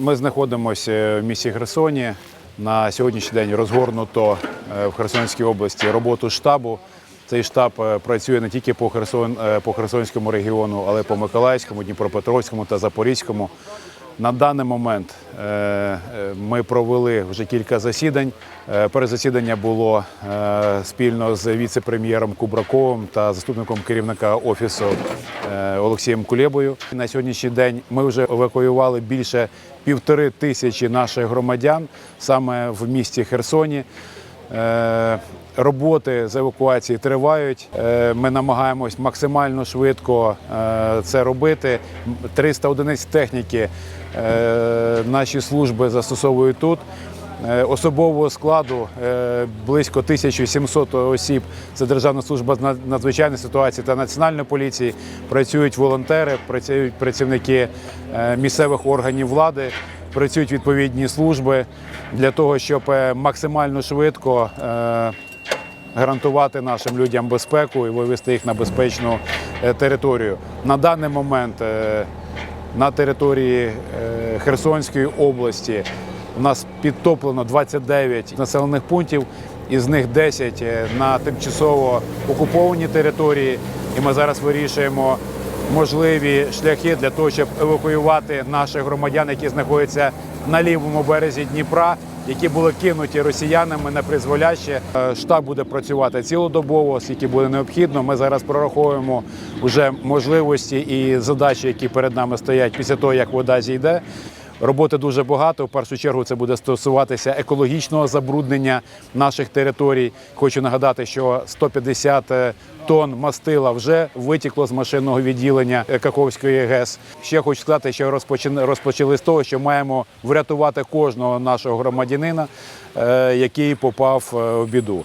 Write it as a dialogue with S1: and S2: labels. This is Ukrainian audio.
S1: Ми знаходимося в місті Херсоні. На сьогоднішній день розгорнуто е, в Херсонській області роботу штабу. Цей штаб е, працює не тільки по, Херсон, е, по Херсонському регіону, але й по Миколаївському, Дніпропетровському та Запорізькому. На даний момент е, е, ми провели вже кілька засідань. Е, Перше засідання було спільно з віце-прем'єром Кубраковим та заступником керівника офісу Олексієм Кулєбою. На сьогоднішній день ми вже евакуювали більше півтори тисячі наших громадян саме в місті Херсоні. Е, Роботи з евакуації тривають. Е, Ми намагаємось максимально швидко е, це робити. 300 одиниць техніки наші служби застосовують тут. Особового складу близько 1700 осіб. Це Державна служба з надзвичайної ситуації та національної поліції. Працюють волонтери, працюють працівники місцевих органів влади, працюють відповідні служби для того, щоб е, максимально швидко е, гарантувати нашим людям безпеку і вивести їх на безпечну е, територію. На даний момент на території Херсонської області у нас підтоплено 29 населених пунктів, із них 10 е, на тимчасово окуповані території. І ми зараз вирішуємо можливі шляхи для того, щоб евакуювати наших громадян, які знаходяться на лівому березі Дніпра, які були кинуті росіянами на призволяще. Е, Штаб буде працювати цілодобово, скільки буде необхідно. Ми зараз прораховуємо вже можливості і задачі, які перед нами стоять після того, як вода зійде. Роботи дуже багато. В першу чергу це буде стосуватися екологічного забруднення наших територій. Хочу нагадати, що 150 тонн мастила вже витікло з машинного відділення Каховської ГЕС. Ще хочу сказати, що розпочали, з того, що маємо врятувати кожного нашого громадянина, е, який попав е, в біду.